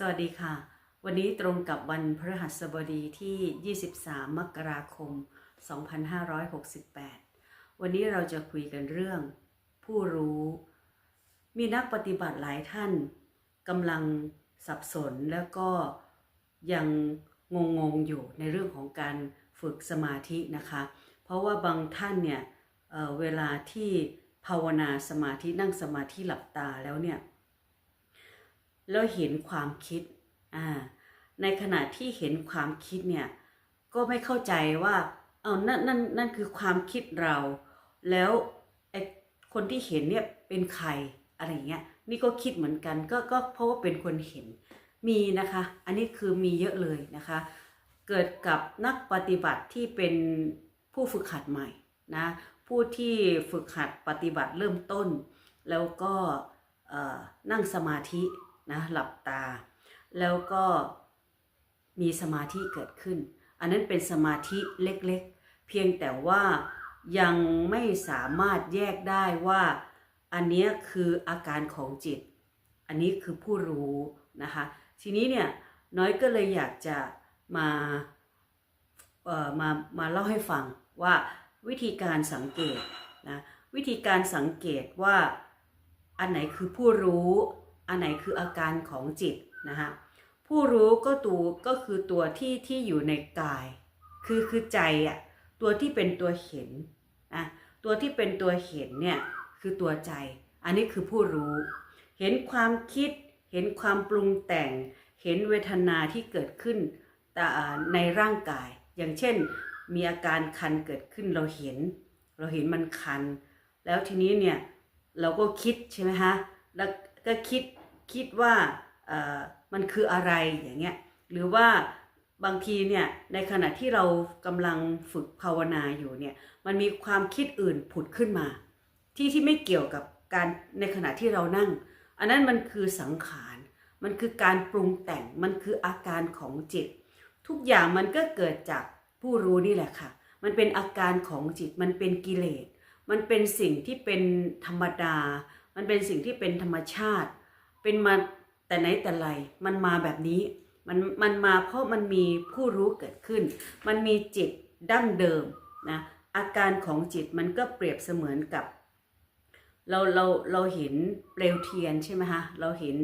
สวัสดีค่ะ วันนี้ตรงกับวันพฤหัสบดีที่ 23 มกราคม 2568 วันนี้เราจะคุยกันเรื่อง ผู้รู้ มีนักปฏิบัติหลายท่านกำลังสับสนแล้วก็ยังงงๆอยู่ในเรื่องของการฝึกสมาธินะคะ เพราะว่าบางท่านเนี่ยเเวลาที่ภาวนาสมาธินั่งสมาธิหลับตาแล้วเนี่ย แล้วเห็นความคิดอ่าในขณะที่เห็นความคิดเนี่ยก็ไม่เข้าใจว่าเอานั่นนั่นนั่นคือความคิดเรา แล้วไอ้คนที่เห็นเนี่ยเป็นใครอะไรเงี้ยนี่ก็คิดเหมือนกันก็ก็เพราะว่าเป็นคนเห็นมีนะคะ อันนี้คือมีเยอะเลยนะคะ เกิดกับนักปฏิบัติที่เป็นผู้ฝึกหัดใหม่นะผู้ที่ฝึกหัดปฏิบัติเริ่มต้น แล้วก็นั่งสมาธิ นะหลับตา แล้วก็มีสมาธิเกิดขึ้น อันนั้นเป็นสมาธิเล็กๆ เพียงแต่ว่ายังไม่สามารถแยกได้ว่าอันเนี้ยคืออาการของจิต อันนี้คือผู้รู้นะคะ ทีนี้เนี่ยน้อยก็เลยอยากจะมาเอ่อมามาเล่าให้ฟังว่าวิธีการสังเกตนะวิธีการสังเกตว่าอันไหนคือผู้รู้ อันไหนคืออาการของจิตนะคะผู้รู้ก็ตัวก็คือตัวที่ที่อยู่ในกาย คือคือใจอะตัวที่เป็นตัวเห็นนะตัวที่เป็นตัวเห็นเนี่ยคือตัวใจ อันนี้คือผู้รู้ เห็นความคิด เห็นความปรุงแต่ง เห็นเวทนาที่เกิดขึ้นแต่ในร่างกาย อย่างเช่น มีอาการคันเกิดขึ้นเราเห็น เราเห็นมันคัน แล้วทีนี้เนี่ยเราก็คิดใช่ไหมฮะแล้วก็คิด คิดว่ามันคืออะไรอย่างเงี้ยหรือว่าบางทีเนี่ยในขณะที่เรากำลังฝึกภาวนาอยู่เนี่ยมันมีความคิดอื่นผุดขึ้นมา ที่ที่ไม่เกี่ยวกับการในขณะที่เรานั่ง อันนั้นมันคือสังขารมันคือการปรุงแต่งมันคืออาการของจิต ทุกอย่างมันก็เกิดจากผู้รู้นี่แหละค่ะ มันเป็นอาการของจิตมันเป็นกิเลส มันเป็นสิ่งที่เป็นธรรมดา มันเป็นสิ่งที่เป็นธรรมชาติ เป็นมาแต่ไหนแต่ไรมันมาแบบนี้มันมันมาเพราะมันมีผู้รู้เกิดขึ้น มันมีจิตดั้งเดิมนะอาการของจิตมันก็เปรียบเสมือนกับ เราเราเราเห็นเปลวเทียนใช่ไหมฮะเราเห็น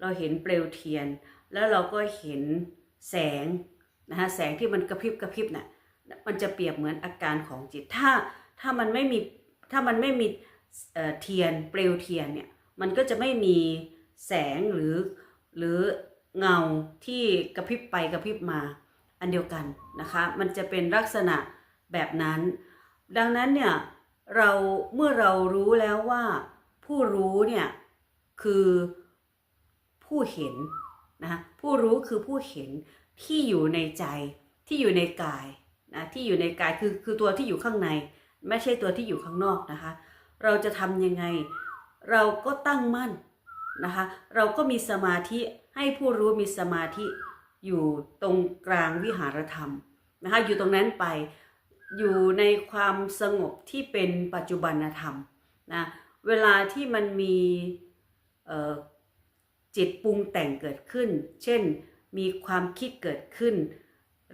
เราเห็นเปลวเทียน แล้วเราก็เห็นแสงนะฮะแสงที่มันกระพริบกระพริบน่ะมันจะเปรียบเหมือนอาการของจิตถ้าถ้ามันไม่มีถ้ามันไม่มีเอ่อเทียนเปลวเทียนเนี่ยมันก็จะไม่มี แสงหรือหรือเงาที่กระพริบไปกระพริบมาอันเดียวกันนะคะ มันจะเป็นลักษณะแบบนั้น ดังนั้นเนี่ยเราเมื่อเรารู้แล้วว่าผู้รู้เนี่ยคือผู้เห็นนะคะผู้รู้คือผู้เห็นที่อยู่ในใจที่อยู่ในกายนะที่อยู่ในกายคือคือตัวที่อยู่ข้างใน ไม่ใช่ตัวที่อยู่ข้างนอกนะคะ เราจะทำยังไง เราก็ตั้งมั่น นะคะ เราก็มีสมาธิให้ผู้รู้มีสมาธิอยู่ตรงกลางวิหารธรรมนะคะอยู่ตรงนั้นไปอยู่ในความสงบที่เป็นปัจจุบันธรรมนะเวลาที่มันมีจิตปรุงแต่งเกิดขึ้น เช่นมีความคิดเกิดขึ้น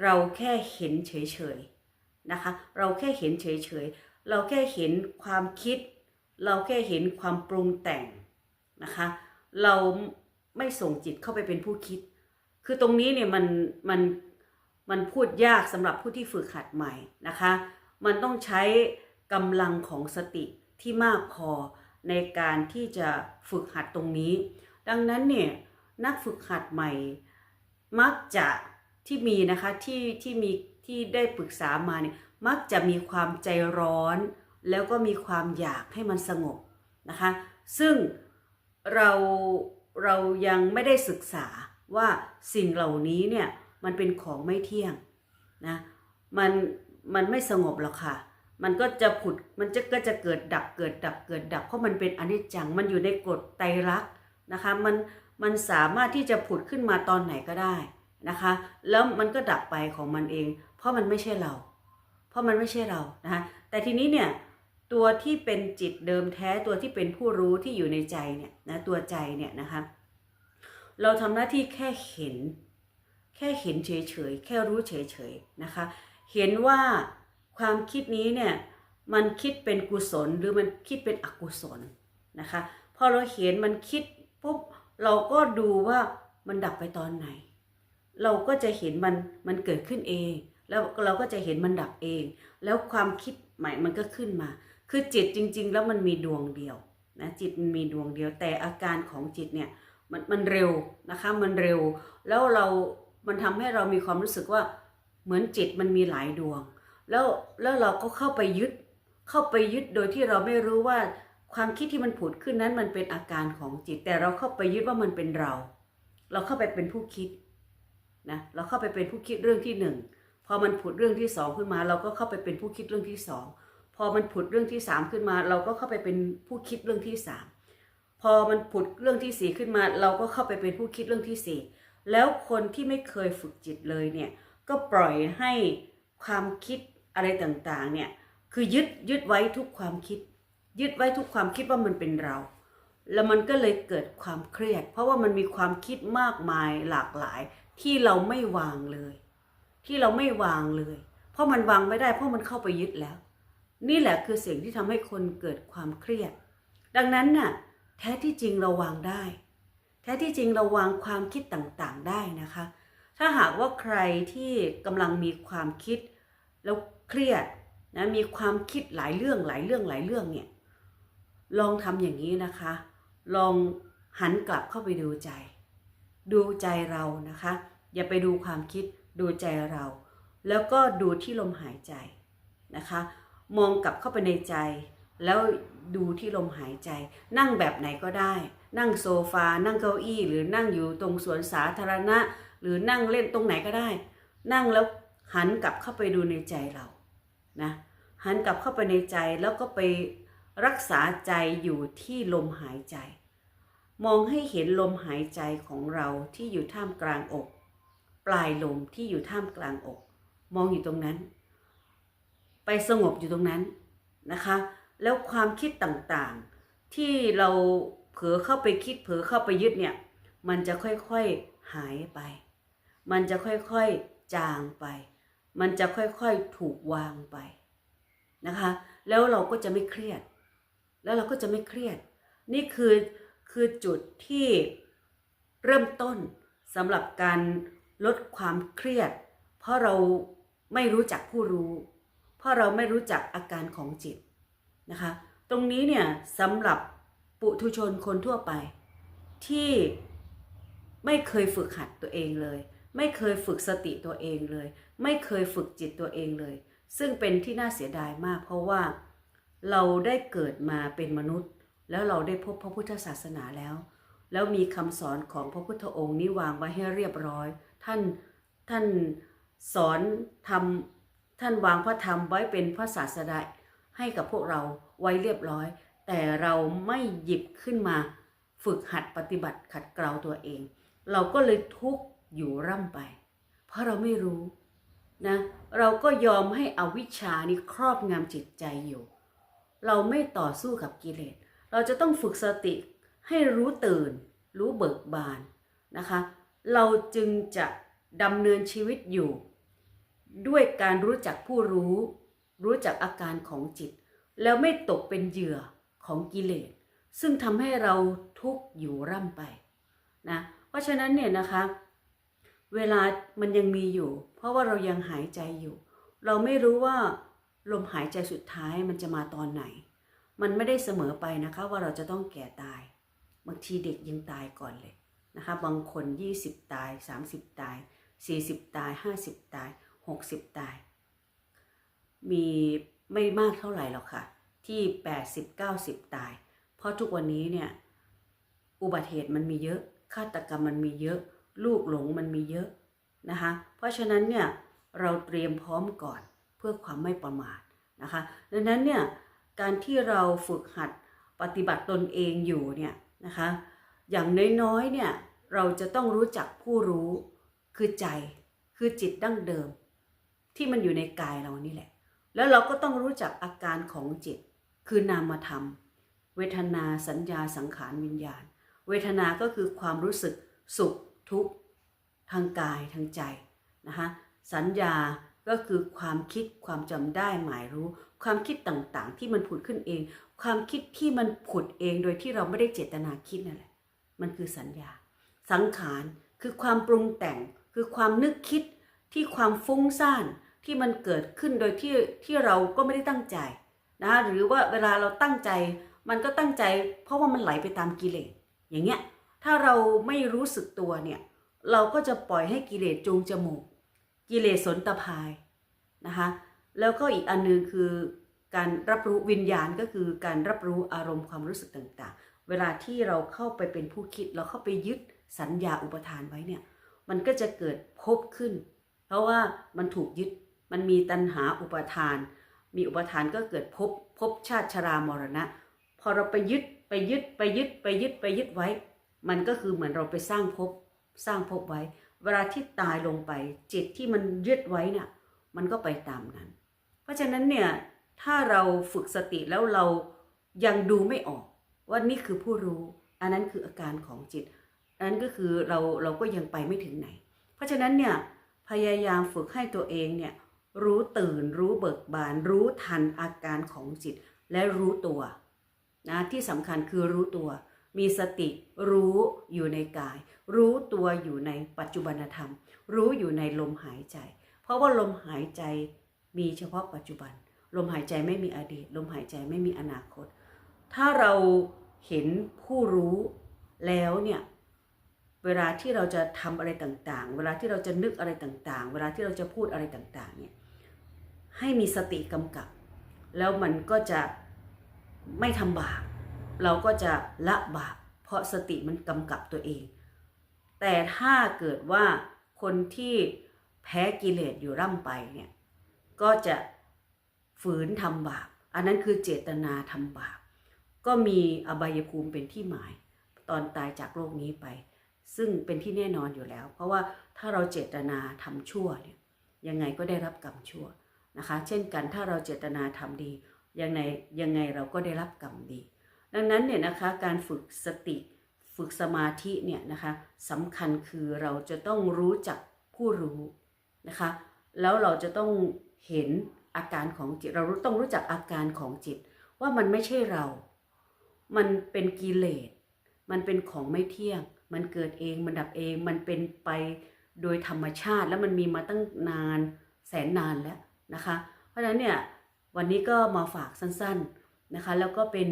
เราแค่เห็นเฉยๆนะคะเราแค่เห็นเฉยๆเราแค่เห็นความคิด เราแค่เห็นความปรุงแต่งนะคะ เราไม่ส่งจิตเข้าไปเป็นผู้คิด คือตรงนี้เนี่ยมันมันมันพูดยากสำหรับผู้ที่ฝึกหัดใหม่นะคะ มันต้องใช้กำลังของสติที่มากพอในการที่จะฝึกหัดตรงนี้ ดังนั้นเนี่ยนักฝึกหัดใหม่ มักจะที่มีนะคะที่ที่มีที่ได้ปรึกษามาเนี่ยมักจะมีความใจร้อน แล้วก็มีความอยากให้มันสงบนะคะ ซึ่ง เราเรายังไม่ได้ศึกษาว่าสิ่งเหล่านี้เนี่ยมันเป็นของไม่เที่ยงนะมันมันไม่สงบหรอกค่ะ มันก็จะผุดมันจะก็จะเกิดดับเกิดดับเกิดดับเพราะมันเป็นอนิจจังมันอยู่ในกฎไตรลักษณ์นะคะมันมันสามารถที่จะผุดขึ้นมาตอนไหนก็ได้นะคะ แล้วมันก็ดับไปของมันเอง เพราะมันไม่ใช่เรา เพราะมันไม่ใช่เรานะคะแต่ทีนี้เนี่ย ตัวที่เป็นจิตเดิมแท้ตัวที่เป็นผู้รู้ที่อยู่ในใจเนี่ยนะตัวใจเนี่ยนะคะเราทำหน้าที่แค่เห็น แค่เห็นเฉยๆแค่รู้เฉยๆนะคะ เห็นว่าความคิดนี้เนี่ยมันคิดเป็นกุศลหรือมันคิดเป็นอกุศลนะคะพอเราเห็นมันคิดปุ๊บเราก็ดูว่ามันดับไปตอนไหน เราก็จะเห็นมันมันเกิดขึ้นเอง แล้วเราก็จะเห็นมันดับเอง แล้วความคิดใหม่มันก็ขึ้นมา คือจิตจริง ๆ แล้วมันมีดวงเดียวนะจิตมันมีดวงเดียว แต่อาการของจิตเนี่ยมันมันเร็วนะคะมันเร็ว แล้วเรา มันทำให้เรามีความรู้สึกว่าเหมือนจิตมันมีหลายดวง แล้วแล้วเราก็เข้าไปยึด เข้าไปยึดโดยที่เราไม่รู้ว่าความคิดที่มันผุดขึ้นนั้นมันเป็นอาการของจิต แต่เราเข้าไปยึดว่ามันเป็นเรา เราเข้าไปเป็นผู้คิดนะเราเข้าไปเป็นผู้คิดเรื่องที่หนึ่งพอมันผุดเรื่องที่สองขึ้นมา เราก็เข้าไปเป็นผู้คิดเรื่องที่สอง พอมันผุดเรื่องที่สามขึ้นมา เราก็เข้าไปเป็นผู้คิดเรื่องที่สามพอมันผุดเรื่องที่สี่ขึ้นมา เราก็เข้าไปเป็นผู้คิดเรื่องที่สี่แล้วคนที่ไม่เคยฝึกจิตเลยเนี่ยก็ปล่อยให้ความคิดอะไรต่างๆเนี่ยคือยึดยึดไว้ทุกความคิด ยึดไว้ทุกความคิดว่ามันเป็นเรา แล้วมันก็เลยเกิดความเครียด เพราะว่ามันมีความคิดมากมายหลากหลาย ที่เราไม่วางเลย ที่เราไม่วางเลย เพราะมันวางไม่ได้เพราะมันเข้าไปยึดแล้ว นี่แหละคือสิ่งที่ทำให้คนเกิดความเครียด ดังนั้นน่ะแท้ที่จริงเราวางได้ แท้ที่จริงเราวางความคิดต่างๆได้นะคะ ถ้าหากว่าใครที่กำลังมีความคิดแล้วเครียดนะมีความคิดหลายเรื่องหลายเรื่องหลายเรื่องเนี่ยลองทำอย่างนี้นะคะ ลองหันกลับเข้าไปดูใจ ดูใจเรานะคะ อย่าไปดูความคิดดูใจเรา แล้วก็ดูที่ลมหายใจนะคะ มองกลับเข้าไปในใจ แล้วดูที่ลมหายใจ นั่งแบบไหนก็ได้ นั่งโซฟา นั่งเก้าอี้หรือนั่งอยู่ตรงสวนสาธารณะ หรือนั่งเล่นตรงไหนก็ได้ นั่งแล้วหันกลับเข้าไปดูในใจเรานะหันกลับเข้าไปในใจแล้วก็ไปรักษาใจอยู่ที่ลมหายใจ มองให้เห็นลมหายใจของเราที่อยู่ท่ามกลางอก ปลายลมที่อยู่ท่ามกลางอก มองอยู่ตรงนั้น ไปสงบอยู่ตรงนั้นนะคะ แล้วความคิดต่างๆ ที่เราเผลอเข้าไปคิดเผลอเข้าไปยึดเนี่ย มันจะค่อยๆหายไป มันจะค่อยๆจางไป มันจะค่อยๆถูกวางไปนะคะ แล้วเราก็จะไม่เครียด แล้วเราก็จะไม่เครียด นี่คือคือจุดที่เริ่มต้นสำหรับการลดความเครียด เพราะเราไม่รู้จักผู้รู้ เพราะเราไม่รู้จักอาการของจิตนะคะ ตรงนี้เนี่ยสำหรับปุถุชนคนทั่วไป ที่ไม่เคยฝึกหัดตัวเองเลย ไม่เคยฝึกสติตัวเองเลย ไม่เคยฝึกจิตตัวเองเลย ซึ่งเป็นที่น่าเสียดายมาก เพราะว่าเราได้เกิดมาเป็นมนุษย์ แล้วเราได้พบพระพุทธศาสนาแล้ว แล้วมีคำสอนของพระพุทธองค์นี้วางไว้ให้เรียบร้อย ท่านท่านสอนทำ ท่านวางพระธรรมไว้เป็นพระศาสดาให้กับพวกเราไว้เรียบร้อย แต่เราไม่หยิบขึ้นมาฝึกหัดปฏิบัติขัดเกลาตัวเอง เราก็เลยทุกข์อยู่ร่ำไป เพราะเราไม่รู้นะเราก็ยอมให้อวิชชานี้ครอบงำจิตใจอยู่ เราไม่ต่อสู้กับกิเลส เราจะต้องฝึกสติให้รู้ตื่น รู้เบิกบานนะคะ เราจึงจะดำเนินชีวิตอยู่ ด้วยการรู้จักผู้รู้ รู้จักอาการของจิต แล้วไม่ตกเป็นเหยื่อของกิเลส ซึ่งทำให้เราทุกข์อยู่ร่ำไปนะเพราะฉะนั้นเนี่ยนะคะ เวลามันยังมีอยู่ เพราะว่าเรายังหายใจอยู่ เราไม่รู้ว่าลมหายใจสุดท้ายมันจะมาตอนไหน มันไม่ได้เสมอไปนะคะว่าเราจะต้องแก่ตาย บางทีเด็กยังตายก่อนเลยนะคะ บางคน 20 ตาย 30 ตาย 40 ตาย 50 ตาย 60ตาย มีไม่มากเท่าไหร่หรอกค่ะ ที่80 90ตาย เพราะทุกวันนี้เนี่ยอุบัติเหตุมันมีเยอะฆาตกรรมมันมีเยอะ ลูกหลงมันมีเยอะนะคะเพราะฉะนั้นเนี่ยเราเตรียมพร้อมก่อนเพื่อความไม่ประมาทนะคะดังนั้นเนี่ยการที่เราฝึกหัดปฏิบัติตนเองอยู่เนี่ยนะคะอย่างน้อยๆเนี่ยเราจะต้องรู้จักผู้รู้คือใจคือจิตดั้งเดิม ที่มันอยู่ในกายเรานี่แหละ แล้วเราก็ต้องรู้จักอาการของจิต คือนามธรรม เวทนาสัญญาสังขารวิญญาณ เวทนาก็คือความรู้สึกสุขทุกข์ทางกายทางใจนะคะสัญญาก็คือความคิดความจำได้หมายรู้ ความคิดต่างๆ ที่มันผุดขึ้นเอง ความคิดที่มันผุดเองโดยที่เราไม่ได้เจตนาคิดนั่นแหละ มันคือสัญญา สังขารคือความปรุงแต่งคือความนึกคิดที่ความฟุ้งซ่าน ที่มันเกิดขึ้นโดยที่ที่เราก็ไม่ได้ตั้งใจนะหรือว่าเวลาเราตั้งใจ มันก็ตั้งใจ เพราะว่ามันไหลไปตามกิเลสอย่างเงี้ยถ้าเราไม่รู้สึกตัวเนี่ยเราก็จะปล่อยให้กิเลสจูงจมูก กิเลสสนตะพายนะคะแล้วก็อีกอันหนึงคือการรับรู้วิญญาณก็คือการรับรู้อารมณ์ความรู้สึกต่างๆ เวลาที่เราเข้าไปเป็นผู้คิด เราเข้าไปยึดสัญญาอุปทานไว้เนี่ยมันก็จะเกิดภพขึ้น เพราะว่ามันถูกยึด มันมีตัณหาอุปทาน มีอุปทานก็เกิดภพภพชาติชรามรณะ พอเราไปยึดไปยึดไปยึดไปยึดไปยึดไว้ มันก็คือเหมือนเราไปสร้างภพสร้างภพไว้ เวลาที่ตายลงไปจิตที่มันยึดไว้เนี่ยมันก็ไปตามนั้น เพราะฉะนั้นเนี่ยถ้าเราฝึกสติแล้วเรายังดูไม่ออก ว่านี่คือผู้รู้ อันนั้นคืออาการของจิต อันนั้นก็คือเราเราก็ยังไปไม่ถึงไหน เพราะฉะนั้นเนี่ยพยายามฝึกให้ตัวเองเนี่ย รู้ตื่น รู้เบิกบาน รู้ทันอาการของจิต และรู้ตัวนะที่สำคัญคือรู้ตัว มีสติรู้อยู่ในกาย รู้ตัวอยู่ในปัจจุบันธรรม รู้อยู่ในลมหายใจ เพราะว่าลมหายใจมีเฉพาะปัจจุบัน ลมหายใจไม่มีอดีต ลมหายใจไม่มีอนาคต ถ้าเราเห็นผู้รู้แล้วเนี่ยเวลาที่เราจะทำอะไรต่างๆ เวลาที่เราจะนึกอะไรต่างๆ เวลาที่เราจะพูดอะไรต่างๆ เนี่ย ให้มีสติกำกับ แล้วมันก็จะไม่ทำบาปเราก็จะละบาปเพราะสติมันกำกับตัวเอง แต่ถ้าเกิดว่าคนที่แพ้กิเลสอยู่ร่ำไปเนี่ยก็จะฝืนทำบาป อันนั้นคือเจตนาทำบาป ก็มีอบายภูมิเป็นที่หมาย ตอนตายจากโลกนี้ไป ซึ่งเป็นที่แน่นอนอยู่แล้ว เพราะว่าถ้าเราเจตนาทำชั่วเนี่ยยังไงก็ได้รับกรรมชั่ว นะคะ เช่นกันถ้าเราเจตนาทำดียังไงยังไงเราก็ได้รับกรรมดี ดังนั้นเนี่ยนะคะการฝึกสติฝึกสมาธิเนี่ยนะคะสำคัญคือเราจะต้องรู้จักผู้รู้นะคะ แล้วเราจะต้องเห็นอาการของจิต เราต้องรู้จักอาการของจิต ว่ามันไม่ใช่เรา มันเป็นกิเลส มันเป็นของไม่เที่ยง มันเกิดเอง มันดับเอง มันเป็นไปโดยธรรมชาติ แล้วมันมีมาตั้งนานแสนนานแล้ว นะคะ เพราะฉะนั้นเนี่ยวันนี้ก็มาฝากสั้นๆนะคะ แล้วก็เป็น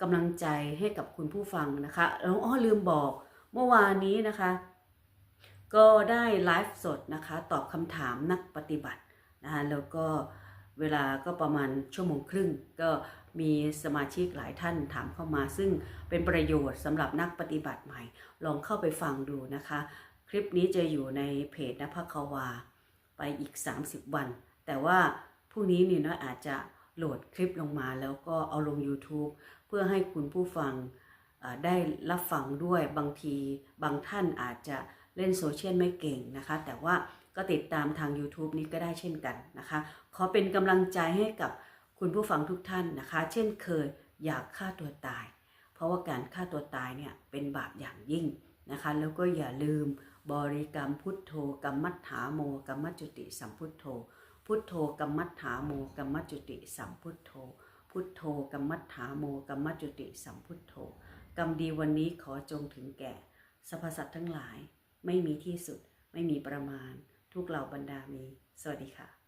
กำลังใจให้กับคุณผู้ฟังนะคะแล้วอ้อลืมบอกเมื่อวานนี้นะคะ ก็ได้ไลฟ์สดนะคะ ตอบคำถามนักปฏิบัตินะคะแล้วก็เวลาก็ประมาณชั่วโมงครึ่ง ก็มีสมาชิกหลายท่านถามเข้ามา ซึ่งเป็นประโยชน์สำหรับนักปฏิบัติใหม่ ลองเข้าไปฟังดูนะคะ คลิปนี้จะอยู่ในเพจนภควา ไปอีก 30 วัน แต่ว่าพรุ่งนี้เนี่ยนะอาจจะโหลดคลิปลงมาแล้วก็เอาลง YouTube เพื่อให้คุณผู้ฟังได้รับฟังด้วยบางทีบางท่านอาจจะเล่นโซเชียลไม่เก่งนะคะ แต่ว่าก็ติดตามทาง YouTube นี้ก็ได้เช่นกันนะคะ ขอเป็นกำลังใจให้กับคุณผู้ฟังทุกท่านนะคะ เช่นเคยอยากฆ่าตัวตาย เพราะว่าการฆ่าตัวตายเนี่ยเป็นบาปอย่างยิ่งนะคะ แล้วก็อย่าลืมบริกรรมพุทโธกัมมัฏฐาโมกัมมัจจุติสัมพุทโธ พุทโธกัมมัฏฐาโมกัมมัจจุติสัมพุทโธ พุทโธกัมมัฏฐาโมกัมมัจุติสัมพุทโธกรรมดีวันนี้ขอจงถึงแก่สรรพสัตว์ทั้งหลายไม่มีที่สุดไม่มีประมาณ ทุกเหล่าบรรดามี สวัสดีค่ะ